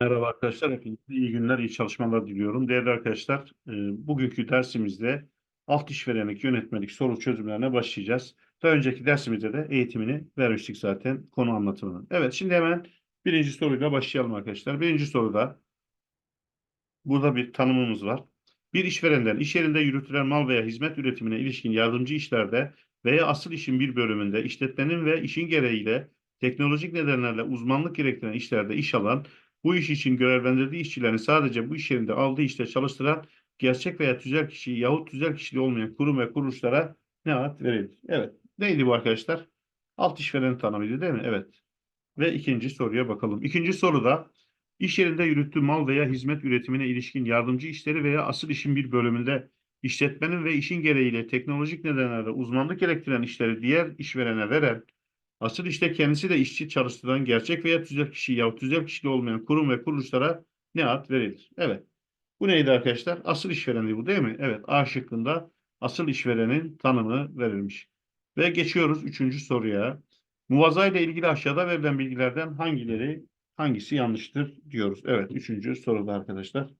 Merhaba arkadaşlar, hepinize iyi günler, iyi çalışmalar diliyorum. Değerli arkadaşlar, e, bugünkü dersimizde alt işverenlik yönetmelik soru çözümlerine başlayacağız. Daha önceki dersimizde de eğitimini vermiştik zaten konu anlatımının. Evet, şimdi hemen birinci soruyla başlayalım arkadaşlar. Birinci soruda burada bir tanımımız var. Bir işverenden iş yerinde yürütülen mal veya hizmet üretimine ilişkin yardımcı işlerde veya asıl işin bir bölümünde işletmenin ve işin gereğiyle teknolojik nedenlerle uzmanlık gerektiren işlerde iş alan bu iş için görevlendirdiği işçilerini sadece bu iş yerinde aldığı işte çalıştıran gerçek veya tüzel kişi yahut tüzel kişiliği olmayan kurum ve kuruluşlara ne ad verilir? Evet. Neydi bu arkadaşlar? Alt işveren tanımıydı değil mi? Evet. Ve ikinci soruya bakalım. İkinci soruda iş yerinde yürüttüğü mal veya hizmet üretimine ilişkin yardımcı işleri veya asıl işin bir bölümünde işletmenin ve işin gereğiyle teknolojik nedenlerle uzmanlık gerektiren işleri diğer işverene veren Asıl işte kendisi de işçi çalıştıran gerçek veya tüzel kişi yahut tüzel kişili olmayan kurum ve kuruluşlara ne ad verilir? Evet. Bu neydi arkadaşlar? Asıl işverendi bu değil mi? Evet. A şıkkında asıl işverenin tanımı verilmiş. Ve geçiyoruz üçüncü soruya. Muvaza ile ilgili aşağıda verilen bilgilerden hangileri hangisi yanlıştır diyoruz. Evet. Üçüncü soruda arkadaşlar.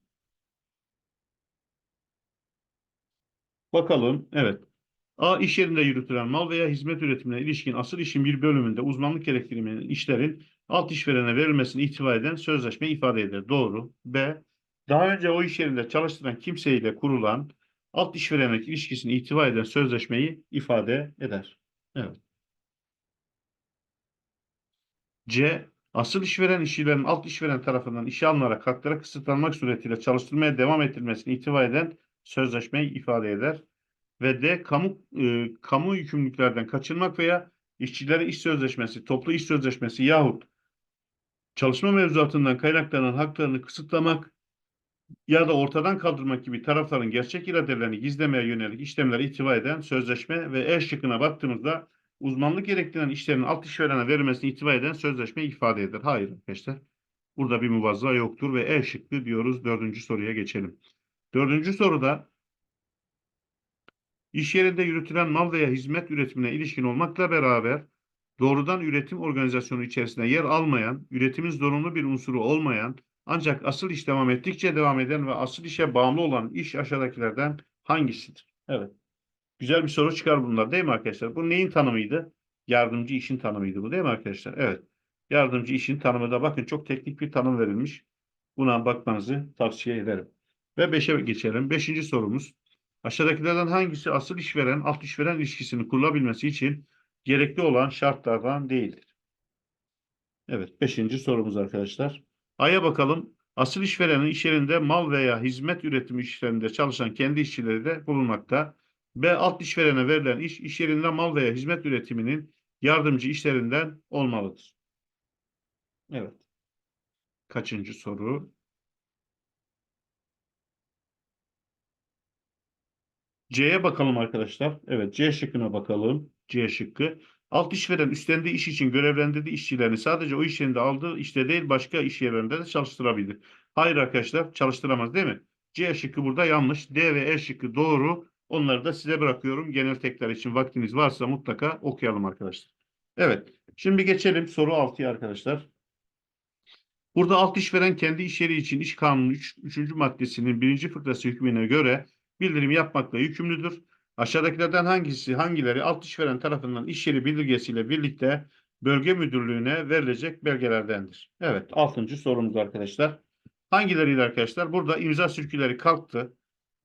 Bakalım. Evet. A. iş yerinde yürütülen mal veya hizmet üretimine ilişkin asıl işin bir bölümünde uzmanlık gerektirmeyen işlerin alt işverene verilmesini ihtiva eden sözleşme ifade eder. Doğru. B. Daha önce o iş yerinde çalıştıran kimseyle kurulan alt işverenlik ilişkisini ihtiva eden sözleşmeyi ifade eder. Evet. C. Asıl işveren işçilerin alt işveren tarafından işe alınarak haklara kısıtlanmak suretiyle çalıştırmaya devam ettirilmesini ihtiva eden sözleşmeyi ifade eder ve D kamu e, kamu yükümlülüklerden kaçınmak veya işçilere iş sözleşmesi, toplu iş sözleşmesi yahut çalışma mevzuatından kaynaklanan haklarını kısıtlamak ya da ortadan kaldırmak gibi tarafların gerçek iradelerini gizlemeye yönelik işlemleri ihtiva eden sözleşme ve E şıkkına baktığımızda uzmanlık gerektiren işlerin alt işverene verilmesini ihtiva eden sözleşme ifade eder. Hayır arkadaşlar. Burada bir muvazza yoktur ve E şıkkı diyoruz. Dördüncü soruya geçelim. Dördüncü soruda İş yerinde yürütülen mal veya hizmet üretimine ilişkin olmakla beraber doğrudan üretim organizasyonu içerisinde yer almayan, üretimin zorunlu bir unsuru olmayan, ancak asıl iş devam ettikçe devam eden ve asıl işe bağımlı olan iş aşağıdakilerden hangisidir? Evet. Güzel bir soru çıkar bunlar değil mi arkadaşlar? Bu neyin tanımıydı? Yardımcı işin tanımıydı bu değil mi arkadaşlar? Evet. Yardımcı işin tanımı da bakın çok teknik bir tanım verilmiş. Buna bakmanızı tavsiye ederim. Ve beşe geçelim. Beşinci sorumuz. Aşağıdakilerden hangisi asıl işveren alt işveren ilişkisini kurulabilmesi için gerekli olan şartlardan değildir? Evet, beşinci sorumuz arkadaşlar. A'ya bakalım. Asıl işverenin iş yerinde mal veya hizmet üretimi işlerinde çalışan kendi işçileri de bulunmakta. B. Alt işverene verilen iş, iş yerinde mal veya hizmet üretiminin yardımcı işlerinden olmalıdır. Evet. Kaçıncı soru? C'ye bakalım arkadaşlar. Evet C şıkkına bakalım. C şıkkı. Alt işveren üstlendiği iş için görevlendirdiği işçilerini sadece o iş yerinde aldığı işte değil başka iş yerlerinde de çalıştırabilir. Hayır arkadaşlar çalıştıramaz değil mi? C şıkkı burada yanlış. D ve E şıkkı doğru. Onları da size bırakıyorum. Genel tekrar için vaktiniz varsa mutlaka okuyalım arkadaşlar. Evet. Şimdi geçelim soru 6'ya arkadaşlar. Burada alt işveren kendi iş yeri için iş kanunu 3. Üç, maddesinin birinci fıkrası hükmüne göre bildirim yapmakla yükümlüdür. Aşağıdakilerden hangisi hangileri alt işveren tarafından iş yeri bildirgesiyle birlikte bölge müdürlüğüne verilecek belgelerdendir? Evet altıncı sorumuz arkadaşlar. Hangileriydi arkadaşlar? Burada imza sürküleri kalktı.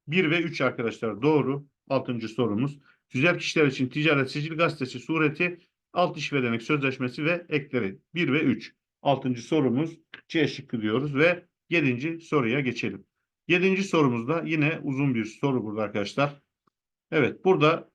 1 ve 3 arkadaşlar doğru. Altıncı sorumuz. Tüzel kişiler için ticaret sicil gazetesi sureti alt işverenlik sözleşmesi ve ekleri 1 ve 3. Altıncı sorumuz C şıkkı diyoruz ve yedinci soruya geçelim. Yedinci sorumuzda yine uzun bir soru burada arkadaşlar. Evet burada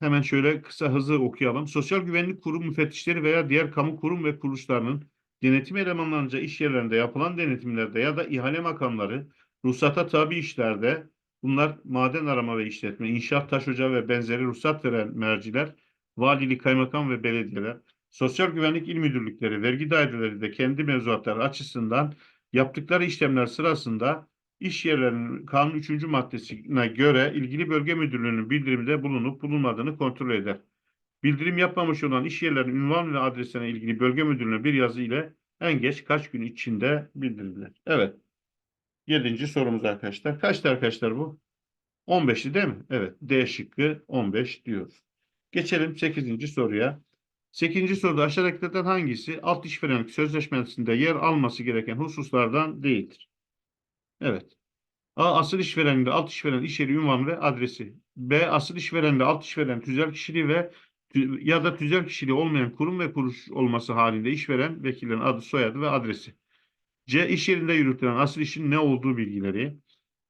hemen şöyle kısa hızlı okuyalım. Sosyal Güvenlik Kurum müfettişleri veya diğer kamu kurum ve kuruluşlarının denetim elemanlarınca iş yerlerinde yapılan denetimlerde ya da ihale makamları ruhsata tabi işlerde bunlar maden arama ve işletme, inşaat taş ocağı ve benzeri ruhsat veren merciler, valilik, kaymakam ve belediyeler, sosyal güvenlik il müdürlükleri, vergi daireleri de kendi mevzuatları açısından yaptıkları işlemler sırasında iş yerlerinin kanun 3. maddesine göre ilgili bölge müdürlüğünün bildirimde bulunup bulunmadığını kontrol eder. Bildirim yapmamış olan iş yerlerinin ünvan ve adresine ilgili bölge müdürlüğüne bir yazı ile en geç kaç gün içinde bildirilir? Evet. Yedinci sorumuz arkadaşlar. Kaçtı arkadaşlar bu? 15'ti değil mi? Evet. D şıkkı 15 diyoruz. Geçelim 8. soruya. 8. soruda aşağıdakilerden hangisi alt işverenlik sözleşmesinde yer alması gereken hususlardan değildir? Evet. A. Asıl işvereninde alt işveren iş yeri ünvanı ve adresi. B. Asıl işvereninde alt işveren tüzel kişiliği ve ya da tüzel kişiliği olmayan kurum ve kuruluş olması halinde işveren vekillerin adı, soyadı ve adresi. C. iş yerinde yürütülen asıl işin ne olduğu bilgileri.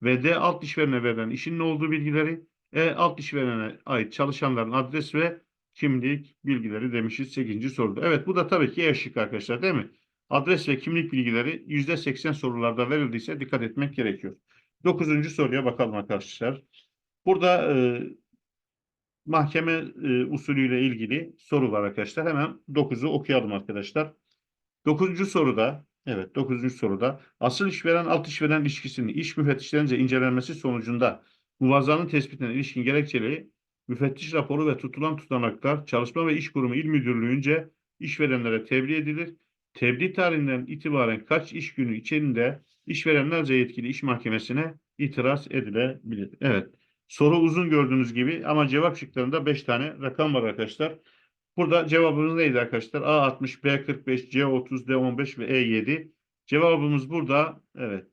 Ve D. Alt işverene verilen işin ne olduğu bilgileri. E. Alt işverene ait çalışanların adres ve kimlik bilgileri demişiz 8. soruda. Evet bu da tabii ki E şıkkı arkadaşlar değil mi? Adres ve kimlik bilgileri %80 sorularda verildiyse dikkat etmek gerekiyor. 9. soruya bakalım arkadaşlar. Burada e, mahkeme e, usulüyle ilgili soru var arkadaşlar. Hemen 9'u okuyalım arkadaşlar. 9. soruda evet 9. soruda asıl işveren alt işveren ilişkisinin iş müfettişlerince incelenmesi sonucunda muvazzanın tespitine ilişkin gerekçeli müfettiş raporu ve tutulan tutanaklar Çalışma ve İş Kurumu İl Müdürlüğü'nce işverenlere tebliğ edilir. Tebliğ tarihinden itibaren kaç iş günü içerisinde işverenlerce yetkili iş mahkemesine itiraz edilebilir. Evet. Soru uzun gördüğünüz gibi ama cevap şıklarında 5 tane rakam var arkadaşlar. Burada cevabımız neydi arkadaşlar? A60, B45, C30, D15 ve E7. Cevabımız burada evet.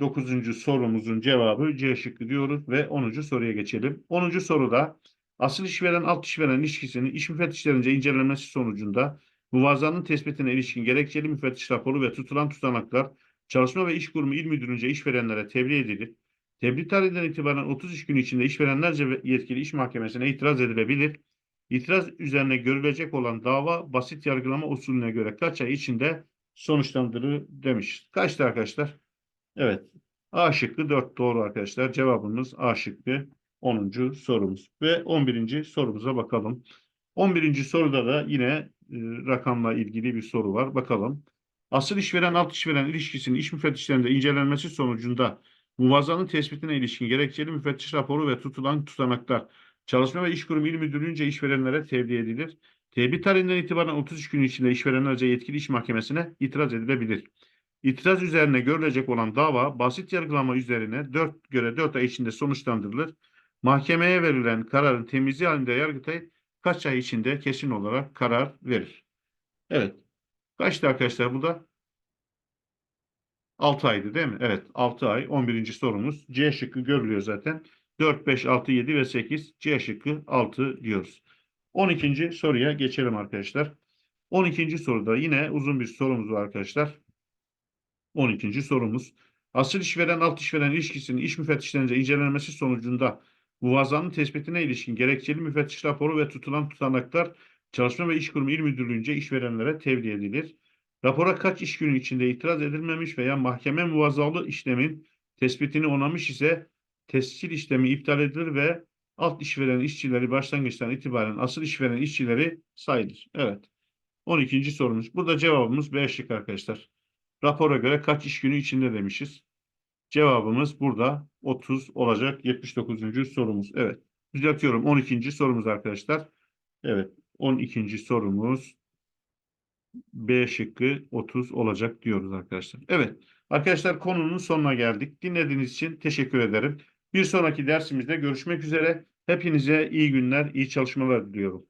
9. sorumuzun cevabı C şıkkı diyoruz ve 10. soruya geçelim. 10. soruda asıl işveren alt işveren ilişkisinin iş müfettişlerince incelenmesi sonucunda muvazzanın tespitine ilişkin gerekçeli müfettiş raporu ve tutulan tutanaklar Çalışma ve İş Kurumu İl Müdürlüğü'nce işverenlere tebliğ edilir. Tebliğ tarihinden itibaren 30 iş günü içinde işverenlerce yetkili iş mahkemesine itiraz edilebilir. İtiraz üzerine görülecek olan dava basit yargılama usulüne göre kaç ay içinde sonuçlandırılır demiş. Kaçtı arkadaşlar? Evet. A şıkkı 4 doğru arkadaşlar. Cevabımız A şıkkı 10. sorumuz. Ve 11. sorumuza bakalım. 11. soruda da yine e, rakamla ilgili bir soru var. Bakalım. Asıl işveren alt işveren ilişkisinin iş müfettişlerinde incelenmesi sonucunda muvazzanın tespitine ilişkin gerekçeli müfettiş raporu ve tutulan tutanaklar Çalışma ve İş Kurumu İl Müdürlüğü'nce işverenlere tebliğ edilir. Tebliğ tarihinden itibaren 33 gün içinde işverenlerce yetkili iş mahkemesine itiraz edilebilir. İtiraz üzerine görülecek olan dava basit yargılama üzerine 4 göre 4 ay içinde sonuçlandırılır. Mahkemeye verilen kararın temizliği halinde Yargıtay kaç ay içinde kesin olarak karar verir? Evet. Kaçtı arkadaşlar bu da? 6 aydı değil mi? Evet 6 ay 11. sorumuz. C şıkkı görülüyor zaten. 4, 5, 6, 7 ve 8. C şıkkı 6 diyoruz. 12. soruya geçelim arkadaşlar. 12. soruda yine uzun bir sorumuz var arkadaşlar. 12. sorumuz. Asıl işveren alt işveren ilişkisinin iş müfettişlerince incelenmesi sonucunda muvazzanın tespitine ilişkin gerekçeli müfettiş raporu ve tutulan tutanaklar Çalışma ve İş Kurumu İl Müdürlüğü'nce işverenlere tebliğ edilir. Rapora kaç iş günü içinde itiraz edilmemiş veya mahkeme muvazzalı işlemin tespitini onamış ise tescil işlemi iptal edilir ve alt işveren işçileri başlangıçtan itibaren asıl işveren işçileri sayılır. Evet. 12. sorumuz. Burada cevabımız B şık arkadaşlar. Rapora göre kaç iş günü içinde demişiz. Cevabımız burada 30 olacak 79. sorumuz. Evet. Düzeltiyorum 12. sorumuz arkadaşlar. Evet 12. sorumuz B şıkkı 30 olacak diyoruz arkadaşlar. Evet arkadaşlar konunun sonuna geldik. Dinlediğiniz için teşekkür ederim. Bir sonraki dersimizde görüşmek üzere. Hepinize iyi günler, iyi çalışmalar diliyorum.